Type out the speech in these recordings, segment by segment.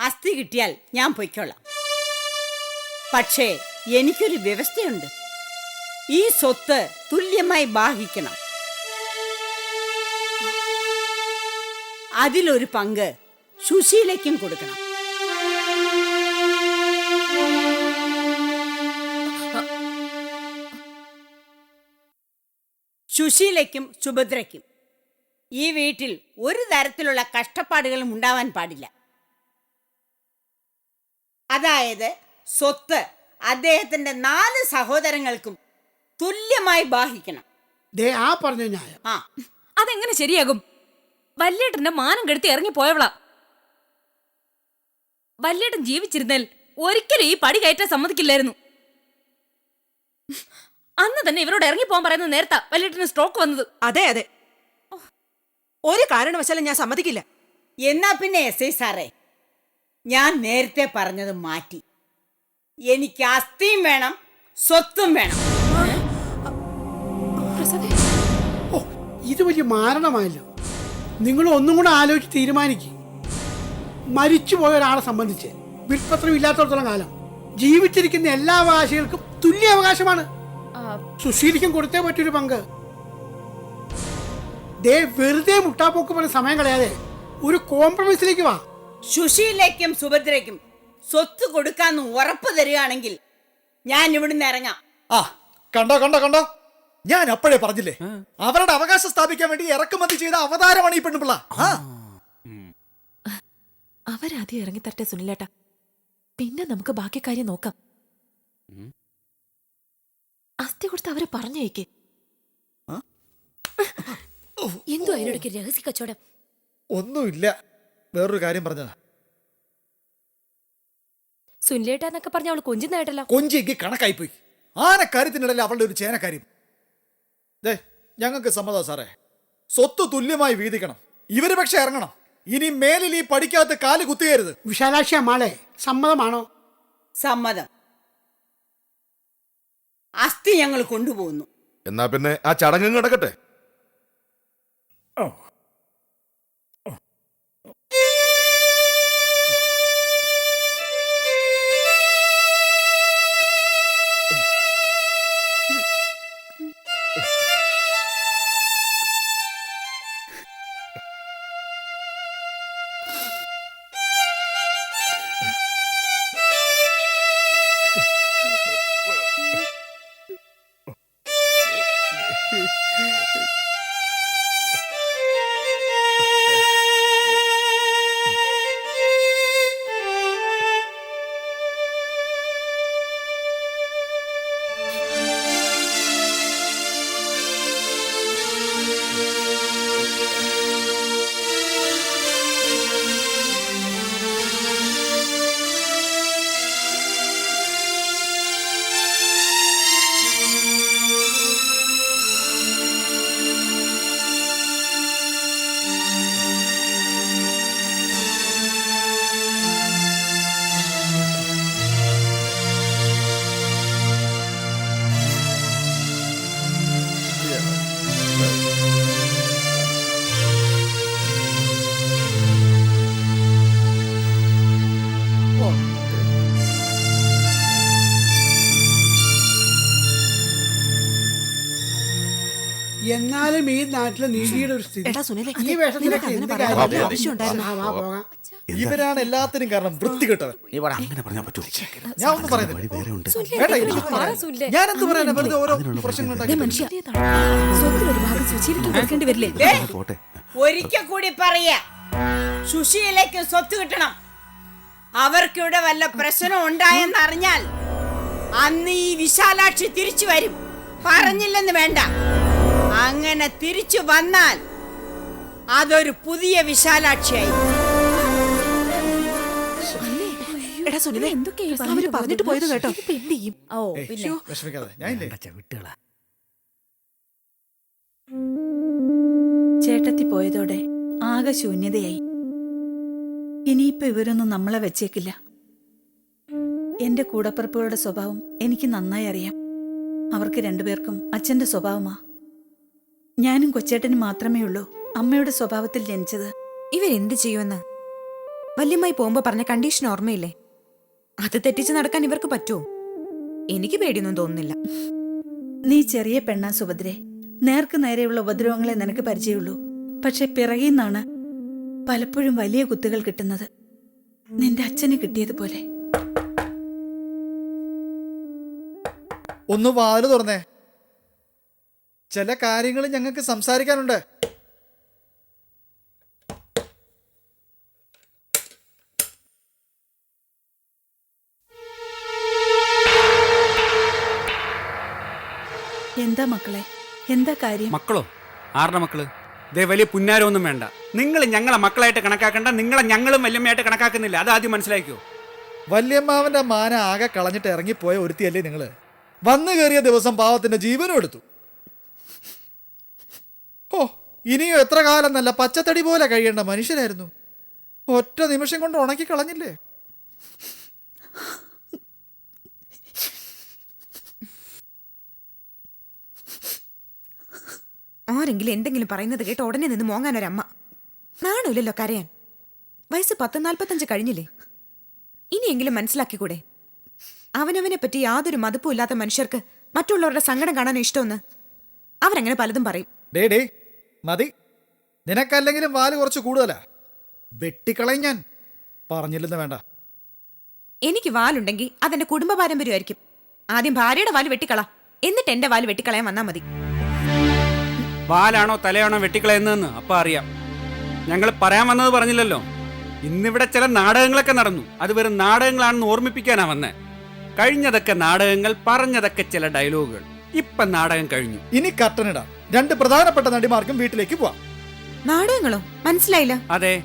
അസ്ഥി കിട്ടിയാൽ ഞാൻ പൊയ്ക്കൊള്ളാം പക്ഷേ എനിക്കൊരു വ്യവസ്ഥയുണ്ട്. ഈ സ്വത്ത് തുല്യമായി ബാഹിക്കണം. അതിലൊരു പങ്ക് സുശീലയ്ക്കും കൊടുക്കണം. സുശീലയ്ക്കും സുഭദ്രയ്ക്കും ഈ വീട്ടിൽ ഒരു തരത്തിലുള്ള കഷ്ടപ്പാടുകളും ഉണ്ടാവാൻ പാടില്ല. അതായത് സ്വത്ത് അദ്ദേഹത്തിന്റെ നാല് സഹോദരങ്ങൾക്കും തുല്യമായി ബാഹിക്കണം. ദേ ആ പറഞ്ഞ ന്യായം. ആ. അതെങ്ങനെ ശരിയാകും? വല്യേട്ടന്റെ മാനം കെടുത്തി ഇറങ്ങി പോയവളാ. വല്യേട്ടൻ ജീവിച്ചിരുന്നാൽ ഒരിക്കലും ഈ പടി കയറ്റാൻ സമ്മതിക്കില്ലായിരുന്നു. അന്ന് തന്നെ ഇവരോട് ഇറങ്ങി പോകാൻ പറയുന്ന നേരത്താ വല്യേട്ടന് സ്ട്രോക്ക് വന്നത്. അതെ അതെ. ഒരു കാരണവശാലും ഞാൻ സമ്മതിക്കില്ല. എന്നാ പിന്നെ എസ് ഐ സാറേ? ഞാൻ നേരത്തെ പറഞ്ഞത് മാറ്റി. എനിക്ക് അസ്ഥിയും വേണം സ്വത്തും വേണം. ഓ ഇത് വലിയ മാരണമായല്ലോ. നിങ്ങൾ ഒന്നും കൂടെ ആലോചിച്ച് തീരുമാനിക്കും. മരിച്ചുപോയ ഒരാളെ സംബന്ധിച്ച് വിൽപത്രം ഇല്ലാത്തടത്തോളം കാലം ജീവിച്ചിരിക്കുന്ന എല്ലാ അവകാശികൾക്കും തുല്യ അവകാശമാണ്. സുശീലിക്കും കൊടുത്തേ പറ്റൊരു പങ്ക്. ദേ വെറുതെ മുട്ടാപ്പോക്ക് പറഞ്ഞ സമയം കളയാതെ ഒരു കോംപ്രമൈസിലേക്ക് വാ. സുശീലയ്ക്കും സുഭദ്രയ്ക്കും സ്വത്ത് കൊടുക്കാന്ന് ഉറപ്പ് തരികയാണെങ്കിൽ ഞാൻ ഇവിടുന്ന് ഇറങ്ങാം. ആ കണ്ടോ കണ്ടോ കണ്ടോ? ഞാൻ അപ്പോഴേ പറഞ്ഞില്ലേ? അവരുടെ അവകാശം സ്ഥാപിക്കാൻ വേണ്ടി ഇറക്കുമതി ചെയ്ത അവതാരമാണ് ഈ പെണ്ണുപിള്ള ആ. അവരാദ്യം ഇറങ്ങി തരട്ടെ സുനിലേട്ടാ. പിന്നെ നമുക്ക് ബാക്കി കാര്യം നോക്കാം. അസ്ഥി കൊടുത്ത് അവരെ പറഞ്ഞേക്ക് എന്തോ അതിനിടയ്ക്ക് രഹസ്യ കച്ചവടം? ഒന്നുമില്ല. വേറൊരു കാര്യം പറഞ്ഞതാ. സുനിലേട്ടാന്നൊക്കെ പറഞ്ഞ അവൾ കൊഞ്ചുന്നായിട്ടല്ലോ. കൊഞ്ചിക്ക് കണക്കായി പോയി ആനക്കാര്യത്തിനിടയിൽ അവളുടെ ഒരു ചേനക്കാര്യം. ദേ ഞങ്ങൾക്ക് സമ്മതം സാറേ. സ്വത്ത് തുല്യമായി വീതിക്കണം. ഇവർ പക്ഷെ ഇറങ്ങണം. ഇനി മേലിൽ ഈ പഠിക്കാത്ത കാൽ കുത്തിയരുത്. വിശാലാക്ഷി അമ്മാളെ സമ്മതമാണോ? സമ്മതം. അസ്ഥി ഞങ്ങൾ കൊണ്ടുപോകുന്നു. എന്നാ പിന്നെ ആ ചടങ്ങ് നടക്കട്ടെ? എന്നാലും ഈ നാട്ടിലെ നീതിയുടെ ഒരു സ്ഥിതി. എടാ സുനിലേ, ഈ വേഷത്തിലൊക്കെ എന്ത് കാര്യം? ആവശ്യമുണ്ടായിരുന്നോ? വാ, പോകാം. ഇവരാണ് എല്ലാത്തിനും കാരണം വൃത്തികെട്ടവൻ അങ്ങനെ പറഞ്ഞാൽ പറ്റൂ. ഞാൻ ഒന്നും പറയുന്നില്ല വഴി വേറെ ഉണ്ട്. വേണ്ട. ഞാൻ എന്ത് പറയാനാ വെറുതെ ഓരോ പ്രശ്നങ്ങൾ ഉണ്ടാക്കിയിട്ട്? മനുഷ്യ സ്വത്തിലൊരു ഭാഗം സുശീലിക്കും കൊടുക്കേണ്ടി വരില്ലേ? ദേ, പോട്ടെ. ഒരിക്കൽ കൂടി പറയ സുശീലയ്ക്ക് സ്വത്ത് കിട്ടണം. അവർക്കിവിടെ വല്ല പ്രശ്നം ഉണ്ടായെന്ന് അറിഞ്ഞാൽ അന്ന് ഈ വിശാലാക്ഷി തിരിച്ചു വരും. പറഞ്ഞില്ലെന്ന് വേണ്ട. അങ്ങനെ തിരിച്ചു വന്നാൽ അതൊരു പുതിയ വിശാലാക്ഷിയായി. എടാ എന്തൊക്കെയാ അവർ പറഞ്ഞിട്ട് പോയത് കേട്ടോ. ഓ പിന്നെ. വിഷമിക്കാതെ. ഞാനില്ലേ വിട്ടുകളാ ചേട്ടത്തി പോയതോടെ ആകെ ശൂന്യതയായി. ഇനിയിപ്പോ ഇവരൊന്നും നമ്മളെ വെച്ചേക്കില്ല. എന്റെ കൂടപ്പിറപ്പുകളുടെ സ്വഭാവം എനിക്ക് നന്നായി അറിയാം. അവർക്ക് രണ്ടുപേർക്കും അച്ഛന്റെ സ്വഭാവമാ. ഞാനും കൊച്ചേട്ടനും മാത്രമേ ഉള്ളൂ. അമ്മയുടെ സ്വഭാവത്തിൽ ജനിച്ചത്. ഇവരെന്ത് ചെയ്യുമെന്ന്? വല്യമ്മായി പോകുമ്പോ പറഞ്ഞ കണ്ടീഷൻ ഓർമ്മയില്ലേ? അത് തെറ്റിച്ച് നടക്കാൻ ഇവർക്ക് പറ്റുമോ എനിക്ക് പേടിയൊന്നും തോന്നുന്നില്ല. നീ ചെറിയ പെണ്ണാ സുഭദ്രെ. നേർക്ക് നേരെയുള്ള ഉപദ്രവങ്ങളെ നിനക്ക് പരിചയമുള്ളൂ. പക്ഷെ പിറകിൽ നിന്നാണ് പലപ്പോഴും വലിയ കുത്തുകൾ കിട്ടുന്നത്. നിന്റെ അച്ഛന് കിട്ടിയതുപോലെ. ഒന്ന് വാൽ തുറന്നേ. ചില കാര്യങ്ങൾ ഞങ്ങൾക്ക് സംസാരിക്കാനുണ്ട്. എന്താ മക്കളെ? എന്താ കാര്യം? മക്കളോ? ആരുടെ മക്കൾ? ദേ വലിയ പുന്നാരമൊന്നും വേണ്ട. നിങ്ങൾ ഞങ്ങളെ മക്കളായിട്ട് കണക്കാക്കണ്ട. നിങ്ങളെ ഞങ്ങളും വല്യമ്മയായിട്ട് കണക്കാക്കുന്നില്ല. അത് ആദ്യം മനസ്സിലാക്കിയോ വല്യമ്മാവന്റെ മാന ആകെ കളഞ്ഞിട്ട് ഇറങ്ങിപ്പോയ ഒരുത്തിയല്ലേ നിങ്ങൾ? വന്നു കയറിയ ദിവസം പാവത്തിന്റെ ജീവനും എടുത്തു. ഇനിയും എത്ര കാലം നല്ല പച്ചത്തടി പോലെ കഴിയേണ്ട മനുഷ്യനായിരുന്നു. ഒറ്റ നിമിഷം കൊണ്ട് ഉണക്കി കളഞ്ഞില്ലേ ആരെങ്കിലും എന്തെങ്കിലും പറയുന്നത് കേട്ട് ഉടനെ നിന്ന് മോങ്ങാൻ ഒരമ്മ. നാണുമില്ലല്ലോ കരയാൻ. വയസ്സ് പത്ത് നാൽപ്പത്തഞ്ച് കഴിഞ്ഞില്ലേ? ഇനിയെങ്കിലും മനസ്സിലാക്കിക്കൂടെ? അവനവനെ പറ്റി യാതൊരു മതിപ്പും ഇല്ലാത്ത മനുഷ്യർക്ക് മറ്റുള്ളവരുടെ സങ്കടം കാണാൻ ഇഷ്ടമെന്ന്? അവരങ്ങനെ പലതും പറയും. ഡേ ഡേ മതി. നിനക്കല്ലെങ്കിലും വാൽ കുറച്ച് കൂടുതലാ. വെട്ടിക്കളയും ഞാൻ. പറഞ്ഞില്ലെന്ന് വേണ്ട. എനിക്ക് വാലുണ്ടെങ്കിൽ അതെന്റെ കുടുംബ പാരമ്പര്യമായിരിക്കും. ആദ്യം ഭാര്യയുടെ വാൽ വെട്ടിക്കള. എന്നിട്ട് എന്റെ വാൽ വെട്ടിക്കളയാൻ വന്നാ മതി. വാലാണോ തലയാണോ വെട്ടിക്കളയുന്നതെന്ന് അപ്പൊ അറിയാം. ഞങ്ങൾ പറയാൻ വന്നത് പറഞ്ഞില്ലല്ലോ. ഇന്നിവിടെ ചില നാടകങ്ങളൊക്കെ നടന്നു. അത് വെറും നാടകങ്ങളാണെന്ന് ഓർമ്മിപ്പിക്കാനാ വന്നേ. കഴിഞ്ഞതൊക്കെ നാടകങ്ങൾ പറഞ്ഞതൊക്കെ ചില ഡയലോഗുകൾ. ഇപ്പൊ നാടകം കഴിഞ്ഞു. ഇനി കർട്ടനിടാം രണ്ട് പ്രധാനപ്പെട്ട നടിമാർക്കും വീട്ടിലേക്ക് പോവാം. നാടകങ്ങളോ? മനസ്സിലായില്ല. അതെ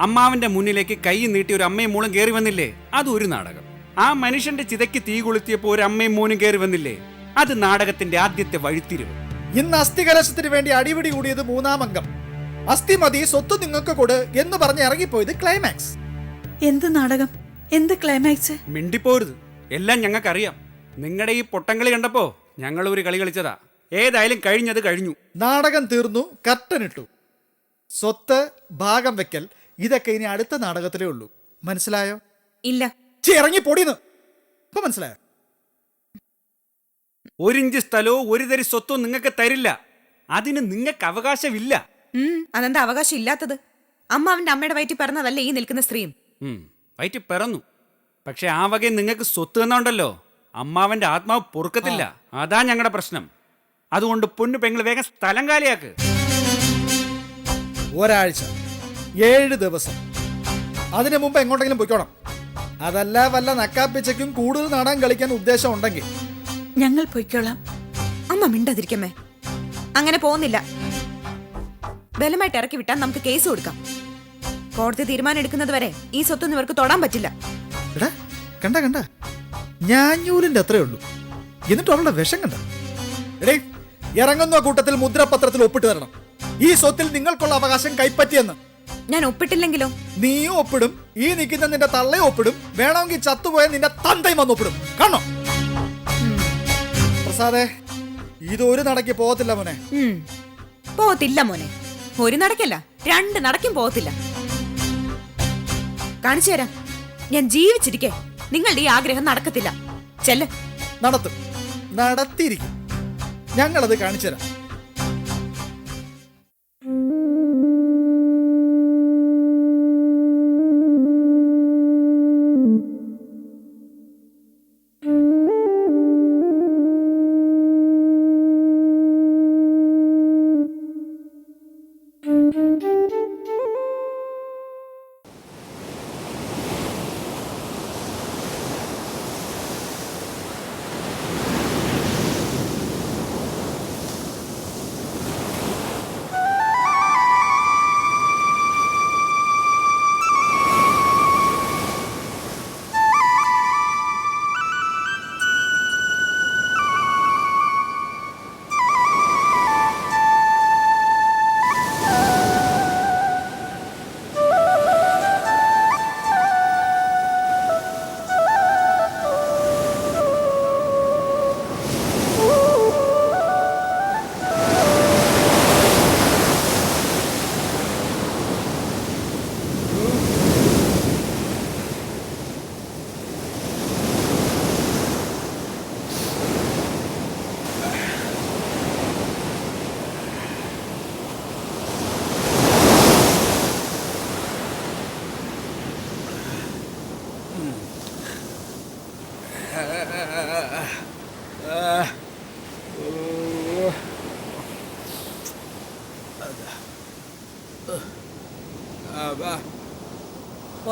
അമ്മാവിന്റെ മുന്നിലേക്ക് കൈ നീട്ടി ഒരു അമ്മയും മോളും കയറി വന്നില്ലേ? അത് ഒരു നാടകം. ആ മനുഷ്യന്റെ ചിതയ്ക്ക് തീ കൊളുത്തിയപ്പോ ഒരു അമ്മയും മോനും കയറി വന്നില്ലേ? അത് നാടകത്തിന്റെ ആദ്യത്തെ വഴിത്തിരിവ്. ഇന്ന് അസ്ഥി കലശത്തിന് വേണ്ടി അടിപിടി കൂടിയത് മൂന്നാം അംഗം. അസ്ഥി മതി സ്വത്ത് നിങ്ങൾക്ക് കൊട് എന്ന് പറഞ്ഞ് ഇറങ്ങിപ്പോയത് ക്ലൈമാക്സ് എന്ത് നാടകം? എന്ത് ക്ലൈമാക്സ് മിണ്ടിപ്പോരുത്. എല്ലാം ഞങ്ങൾക്കറിയാം. നിങ്ങളുടെ ഈ പൊട്ടങ്ങളി കണ്ടപ്പോ ഞങ്ങൾ ഒരു കളി കളിച്ചതാ. ഏതായാലും കഴിഞ്ഞത് കഴിഞ്ഞു. നാടകം തീർന്നു കർട്ടനിട്ടു സ്വത്ത് ഭാഗം വെക്കൽ ഇതൊക്കെ ഇനി അടുത്ത നാടകത്തിലേ ഉള്ളൂ. മനസ്സിലായോ? ഇല്ല. ഇറങ്ങി പൊടിന്ന്. ഇപ്പൊ മനസ്സിലായോ? ഒരിഞ്ച് സ്ഥലവും ഒരു തരി സ്വത്തും നിങ്ങൾക്ക് തരില്ല. അതിന് നിങ്ങൾക്ക് അവകാശമില്ല. ഉം അതെന്താ അവകാശം ഇല്ലാത്തത്? അമ്മ അവന്റെ അമ്മയുടെ വയറ്റിൽ പറഞ്ഞതല്ലേ ഈ നിൽക്കുന്ന സ്ത്രീയും? ഉം, വയറ്റി പിറന്നു. പക്ഷെ ആ വകയും നിങ്ങൾക്ക് സ്വത്ത് തന്നുണ്ടല്ലോ. അമ്മാവന്റെ ആത്മാവ് പൊറുക്കത്തില്ല. അതാ ഞങ്ങളുടെ പ്രശ്നം. അതുകൊണ്ട് പൊന്നു പെങ്ങൾ വേഗം സ്ഥലം കാലിയാക്ക്. ഒരാഴ്ച ഏഴ് ദിവസം. അതിനു മുമ്പ് എങ്ങോട്ടെങ്കിലും പൊയ്ക്കോണം. അതല്ല വല്ല നക്കാപ്പിച്ചയ്ക്കും കൂടുതൽ നാടാൻ കളിക്കാൻ ഉദ്ദേശം ഉണ്ടെങ്കിൽ. ഞങ്ങൾ പൊയ്ക്കോളാം. അമ്മ മിണ്ടാതിരിക്കമ്മേ. അങ്ങനെ പോകുന്നില്ല. ബലമായിട്ട് ഇറക്കി വിട്ടാൽ നമുക്ക് കേസ് കൊടുക്കാം. കോടതി തീരുമാനം എടുക്കുന്നത് വരെ ഈ സ്വത്തൊന്നും ഇവർക്ക് തൊടാൻ പറ്റില്ല. എടാ കണ്ട കണ്ട. ഞാഞ്ഞൂലിന്റെ അത്രേ ഉള്ളൂ. എന്നിട്ട് അവളുടെ വിഷം കണ്ട. എടേ ഇറങ്ങുന്ന കൂട്ടത്തിൽ മുദ്രപത്രത്തിൽ ഒപ്പിട്ട് തരണം. ഈ സ്വത്തിൽ നിങ്ങൾക്കുള്ള അവകാശം കൈപ്പറ്റിയെന്ന്. ഞാൻ ഒപ്പിട്ടില്ലെങ്കിലോ? നീയും ഒപ്പിടും ഈ നിൽക്കുന്ന നിന്റെ തള്ളയും ഒപ്പിടും വേണമെങ്കിൽ ചത്തുപോയ നിന്റെ തന്തയും വന്ന് ഒപ്പിടും. കാണോ പ്രസാദേ ഇതൊരു നടക്ക് പോകത്തില്ല മോനെ. ഉം. പോകത്തില്ല മോനെ. ഒരു നടക്കല്ല രണ്ട് നടക്കും പോകത്തില്ല. കാണിച്ചു തരാം. ഞാൻ ജീവിച്ചിരിക്കെ. നിങ്ങളുടെ ഈ ആഗ്രഹം നടക്കത്തില്ല. ചെല്ല്. നടത്തും. നടത്തിയിരിക്കും. ഞങ്ങളത് കാണിച്ചു തരാം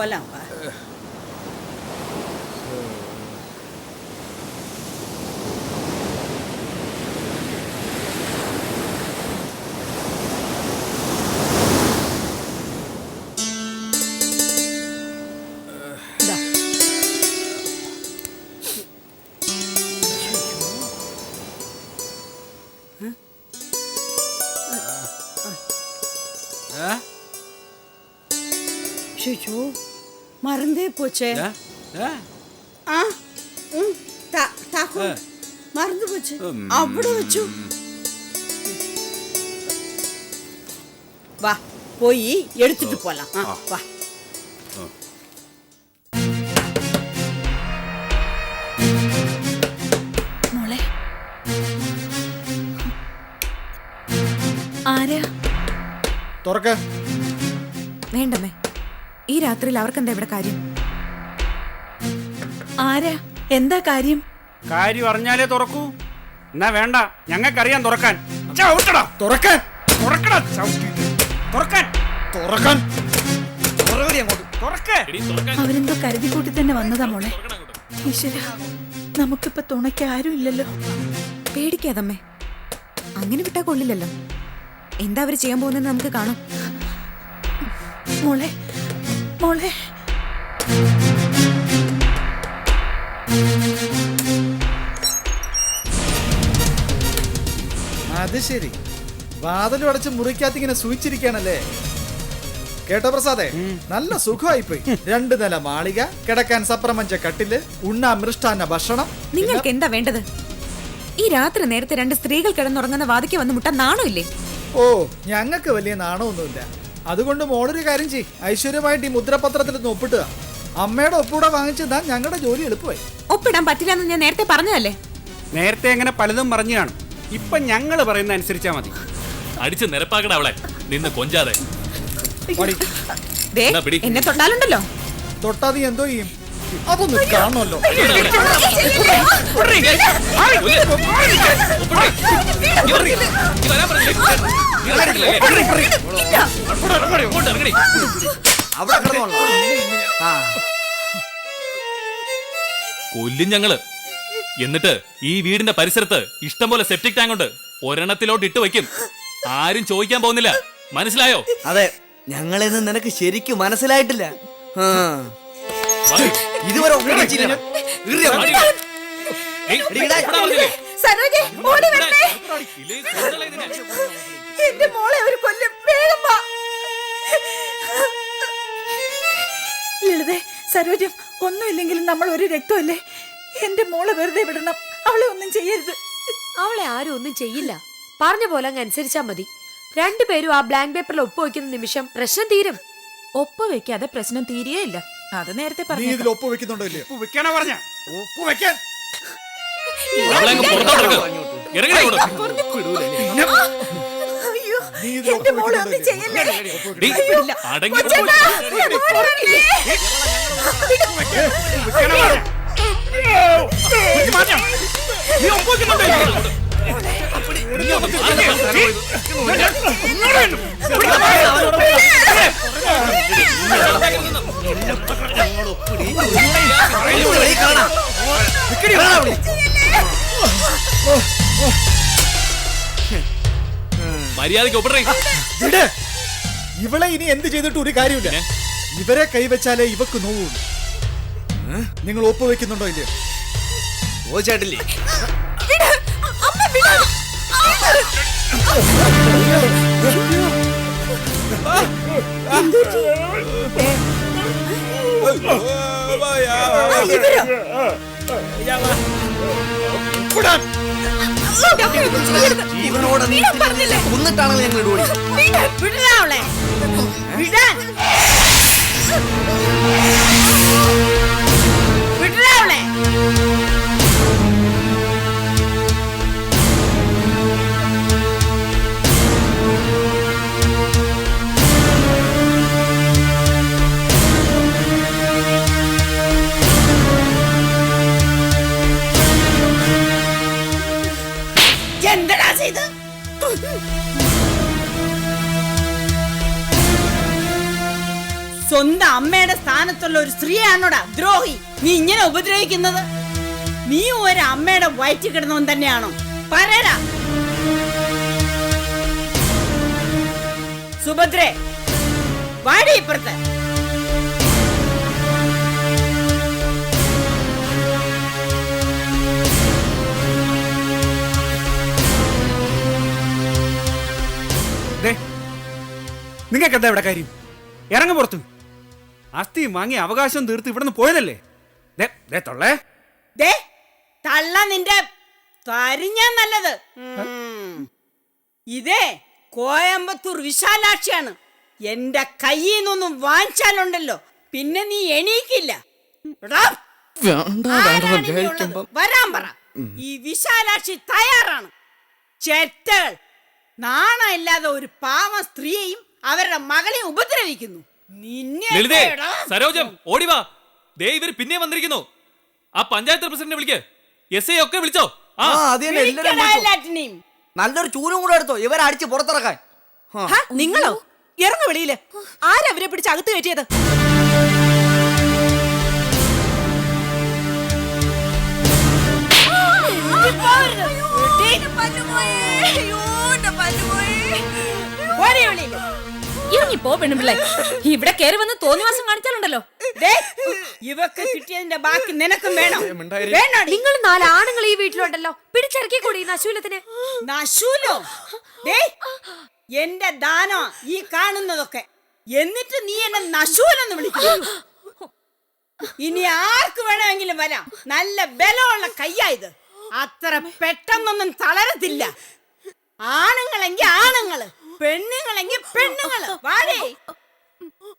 walang pa. Uh, so... Uh, மறந்தே போச்சே. ஆ ம் தா தாக்கு மறந்து போச்சு. அவ்வளோ வச்சு. வா போய் எடுத்துட்டு போகலாம் ஆ வா. ആരാ? തുറക്ക. വേണ്ടമേ ഈ രാത്രിയിൽ അവർക്കെന്താ ഇവിടെ കാര്യം? ആരാ? എന്താ കാര്യം? കാര്യം അറിഞ്ഞാലേ തുറക്കൂ. എന്നാ വേണ്ട ഞങ്ങൾക്കറിയാൻ തുറക്കാൻ. ചവിട്ടടാ തുറക്കാൻ? തുറക്കടാ. തുറക്കാൻ. തുറക്കാൻ? അവരെന്തോ കരുതിക്കൂട്ടി തന്നെ വന്നതാ മോളെ. ഈശ്വര നമുക്കിപ്പോ തുണയ്ക്ക് ആരും ഇല്ലല്ലോ. പേടിക്കാതമ്മേ. അങ്ങനെ വിട്ടാ കൊള്ളില്ലല്ലോ. എന്താ അവർ ചെയ്യാൻ പോകുന്നത് നമുക്ക് കാണാം. മോളെ മോളെ. അത് ശരി. വാതിലും അടച്ച് മുറിക്കകത്ത് ഇങ്ങനെ സൂചിച്ചിരിക്കാണല്ലേ കേട്ടോ പ്രസാദേ? നല്ല സുഖമായി പോയി രണ്ടു നില മാളിക കിടക്കാൻ സപ്രമഞ്ച കട്ടിൽ ഉണ്ണാ മൃഷ്ടാന്ന ഭക്ഷണം. നിങ്ങൾക്ക് എന്താ വേണ്ടത്? ഈ രാത്രി നേരത്തെ രണ്ട് സ്ത്രീകൾ കിടന്നുറങ്ങുന്ന വാതിക്ക് വന്ന് മുട്ട നാണമില്ലേ? ഓ ഞങ്ങൾക്ക് വലിയ നാണമൊന്നുമില്ല. അതുകൊണ്ട് മോളൊരു കാര്യം ചെയ് ഐശ്വര്യമായിട്ട് ഈ മുദ്രപത്രത്തിൽ ഒന്ന് ഒപ്പിട്ടുക. അമ്മയുടെ ഒപ്പൂടെ വാങ്ങിച്ചതാ ഞങ്ങളുടെ ജോലി എളുപ്പമായി. ഒപ്പിടാൻ പറ്റില്ല എന്ന് ഞാൻ നേരത്തെ പറഞ്ഞതല്ലേ? നേരത്തെ അങ്ങനെ പലതും പറഞ്ഞാണ്. ഇപ്പൊ ഞങ്ങൾ പറയുന്ന അനുസരിച്ചാ മതി. അടിച്ച് നിരപ്പാക്കട അവളെ. നിന്ന് കൊഞ്ചാതെ. ദേ, എന്നാ പിടി. എന്നെ തൊട്ടാലുണ്ടല്ലോ. തൊട്ടാ നീ എന്തോ ചെയ്യും? അതൊന്ന് കാണണമല്ലോ കൊല്ലും ഞങ്ങൾ എന്നിട്ട് ഈ വീടിന്റെ പരിസരത്ത് ഇഷ്ടം പോലെ സെപ്റ്റിക് ടാങ്ക് ഉണ്ട് ഒരെണ്ണത്തിലോട്ട് ഇട്ട് വെക്കും ആരും ചോദിക്കാൻ പോകുന്നില്ല മനസ്സിലായോ അതെ ഞങ്ങളെ നിനക്ക് ശരിക്കും മനസ്സിലായിട്ടില്ല ആ. ഇതുവരെ വാടി. അവിടെ. ഏയ്, എടീ, ഇവിടെ വന്നില്ലേ? സരോജെ ഓടി. വരണേ ഇല്ലേ, കൊന്നളെ ഇതിനെ. എന്റെ മോളെ ഒരു കൊല്ലം വേഗം വാ. ലളിതേ സരോജം ഒന്നുമില്ലെങ്കിലും നമ്മൾ ഒരു രക്തമല്ലേ? എന്റെ മോളെ വെറുതെ വിടണം. അവളെ ഒന്നും ചെയ്യരുത്. അവളെ ആരും ഒന്നും ചെയ്യില്ല. പറഞ്ഞ പോലെ അങ്ങ് അനുസരിച്ചാ മതി. രണ്ടുപേരും ആ ബ്ലാങ്ക് പേപ്പറിൽ ഒപ്പ് വെക്കുന്ന നിമിഷം പ്രശ്നം തീരും. ഒപ്പ് വെക്കാതെ പ്രശ്നം തീരെയില്ല അത് നേരത്തെ നീ പറഞ്ഞു ഇതിൽ ഒപ്പ് വെക്കുന്നുണ്ടോ വെക്കാനാ പറഞ്ഞ? ഒപ്പ് വെക്കാൻ അവളെ എന്റെ മോളെ ഒന്നും ചെയ്യല്ലേ ഡീ, അടങ്ങി വെക്കാനാ പറഞ്ഞ മര്യാദയ്ക്ക് ഒപ്പിടേ വിട് ഇവളെ ഇനി എന്ത് ചെയ്തിട്ട് ഒരു കാര്യമില്ല ഇവരെ കൈവച്ചാലേ ഇവക്ക് നോവുള്ളൂ നിങ്ങൾ ഒപ്പ് വെക്കുന്നുണ്ടോ ഇല്ലയോ ഓ ചേട്ടില്ലേ ജീവനോടെ നീ കൊന്നിട്ടാണെങ്കിൽ ഞങ്ങൾ ഓടി വിടടാ അവളെ വിടാൻ. എന്തടാ ചെയ്ത്? സ്വന്തം അമ്മയുടെ സ്ഥാനത്തുള്ള ഒരു സ്ത്രീയാണോടാ ദ്രോഹി? നീ ഇങ്ങനെ ഉപദ്രവിക്കുന്നത്? നീ ഒരു അമ്മയുടെ വയറ്റിൽ കിടന്നവൻ തന്നെയാണോ? പറയടാ. സുഭദ്രേ വാടി ഇപ്പുറത്ത്. നിങ്ങൾക്ക് എന്താ ഇവിടെ കാര്യം? ഇറങ്ങ പുറത്തു. അസ്ഥി വാങ്ങി അവകാശം തീർത്ത് ഇവിടുന്ന് പോയതല്ലേ? ദേ, ദേ തൊള്ളേ. ദേ തള്ള നിന്റെ തരിഞ്ഞാ നല്ലത്. ഇതേ കോയമ്പത്തൂർ വിശാലാക്ഷിയാണ്. എന്റെ കയ്യിൽ നിന്നൊന്നും വാങ്ങിച്ചാലുണ്ടല്ലോ. പിന്നെ നീ എണീക്കില്ല. വരാൻ പറ. ഈ വിശാലാക്ഷി തയ്യാറാണ്. ചെറ്റകൾ. നാണമില്ലാതെ ഒരു പാവ സ്ത്രീയെയും അവരുടെ മകളെ ഉപദ്രവിക്കുന്നു. നിന്നെ ലളിതേ എടാ. സരോജം ഓടിവാ ദേ ഇവർ പിന്നെ വന്നിരിക്കുന്നു. ആ പഞ്ചായത്ത് പ്രസിഡന്റ് വിളിക്ക്. എസ് ഐ ഒക്കെ വിളിച്ചോ? ആ. ആ അത് തന്നെ എല്ലാരും വിളിക്കടാ വിളിച്ചു. എല്ലാറ്റിനെയും. നല്ലൊരു ചൂരും കൂടെ എടുത്തോ. ഇവരെ അടിച്ച് പുറത്തിറക്കാൻ. ആ. ഹ, നിങ്ങളോ? ഇറങ്ങു വെളിയിൽ. ആരവരെ പിടിച്ച് അകത്ത് കയറ്റിയത്? ഓടി വെളിയിൽ. ഇറങ്ങിപ്പോ പെണ്ണുപിള്ളേ. ഇവിടെ കയറി വന്ന് തോന്നിവാസം കാണിച്ചാലുണ്ടല്ലോ. ദേ, ഇവക്ക് കിട്ടിയതിന്റെ ബാക്കി നിനക്കും വേണം. വേണോടി? നിങ്ങൾ നാല് ആണുങ്ങൾ ഈ വീട്ടിലുണ്ടല്ലോ. പിടിച്ചിറക്കി കൂടി നശൂലത്തിന്. നശൂലോ? ദേ, എന്റെ ദാനോ ഈ കാണുന്നതൊക്കെ. എന്നിട്ട് നീ എന്നെ നശൂലെന്ന് വിളിക്കുന്നു. ഇനി ആർക്ക് വേണമെങ്കിലും വരാം. നല്ല ബലമുള്ള കയ്യായത് അത്ര പെട്ടെന്നൊന്നും തളരത്തില്ല. ആണുങ്ങളെങ്കിൽ ആണുങ്ങൾ. പെണ്ണുങ്ങളെങ്കിൽ പെണ്ണുങ്ങൾ. വാടേ.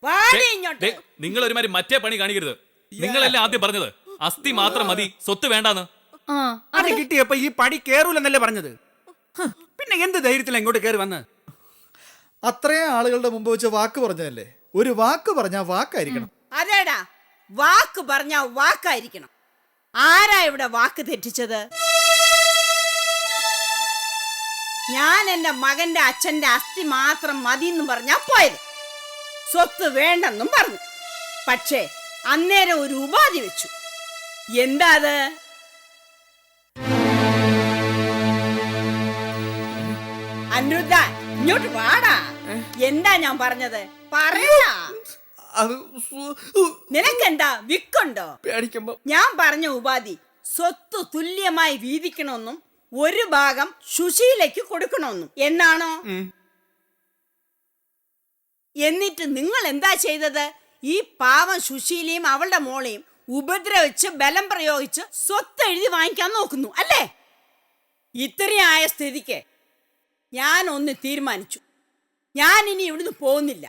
വാടേ ഇങ്ങോട്ട്. നിങ്ങൾ ഒരുമാതിരി മറ്റേ പണി കാണിക്കരുത്. നിങ്ങളല്ലേ ആദ്യം പറഞ്ഞത്? അസ്ഥി മാത്രം മതി സ്വത്ത് വേണ്ടാന്ന്. അത് കിട്ടിയപ്പോ ഈ പടി കേറൂലെന്നല്ലേ പറഞ്ഞത്? പിന്നെ എന്ത് ധൈര്യത്തിലാ ഇങ്ങോട്ട് കയറി വന്ന്? അത്രയും ആളുകളുടെ മുമ്പ് വെച്ച് വാക്ക് പറഞ്ഞതല്ലേ? ഒരു വാക്ക് പറഞ്ഞാ വാക്കായിരിക്കണം. അതേടാ. വാക്ക് പറഞ്ഞ വാക്കായിരിക്കണം. ആരാ ഇവിടെ വാക്ക് തെറ്റിച്ചത്? ഞാൻ എന്റെ മകന്റെ അച്ഛന്റെ അസ്ഥി മാത്രം മതി എന്നും പറഞ്ഞാ പോയത്. സ്വത്ത് വേണ്ടെന്നും പറഞ്ഞു. പക്ഷേ അന്നേരം ഒരു ഉപാധി വെച്ചു. എന്താ അത്? അനിരുദ്ധ ഇങ്ങോട്ട് വാടാ. എന്താ ഞാൻ പറഞ്ഞത്? പറയാ. നിനക്കെന്താ? വിക്കുണ്ടോ? ഞാൻ പറഞ്ഞ ഉപാധി സ്വത്ത് തുല്യമായി വീതിക്കണമെന്നും ഒരു ഭാഗം സുശീലയ്ക്ക് കൊടുക്കണമെന്നും. എന്നാണോ? എന്നിട്ട് നിങ്ങൾ എന്താ ചെയ്തത്? ഈ പാവം സുശീലയും അവളുടെ മോളെയും ഉപദ്രവിച്ച് ബലം പ്രയോഗിച്ച് സ്വത്ത് എഴുതി വാങ്ങിക്കാൻ നോക്കുന്നു അല്ലേ? ഇത്രയായ സ്ഥിതിക്ക് ഞാൻ ഒന്ന് തീരുമാനിച്ചു. ഞാൻ ഇനി ഇവിടുന്ന് പോകുന്നില്ല.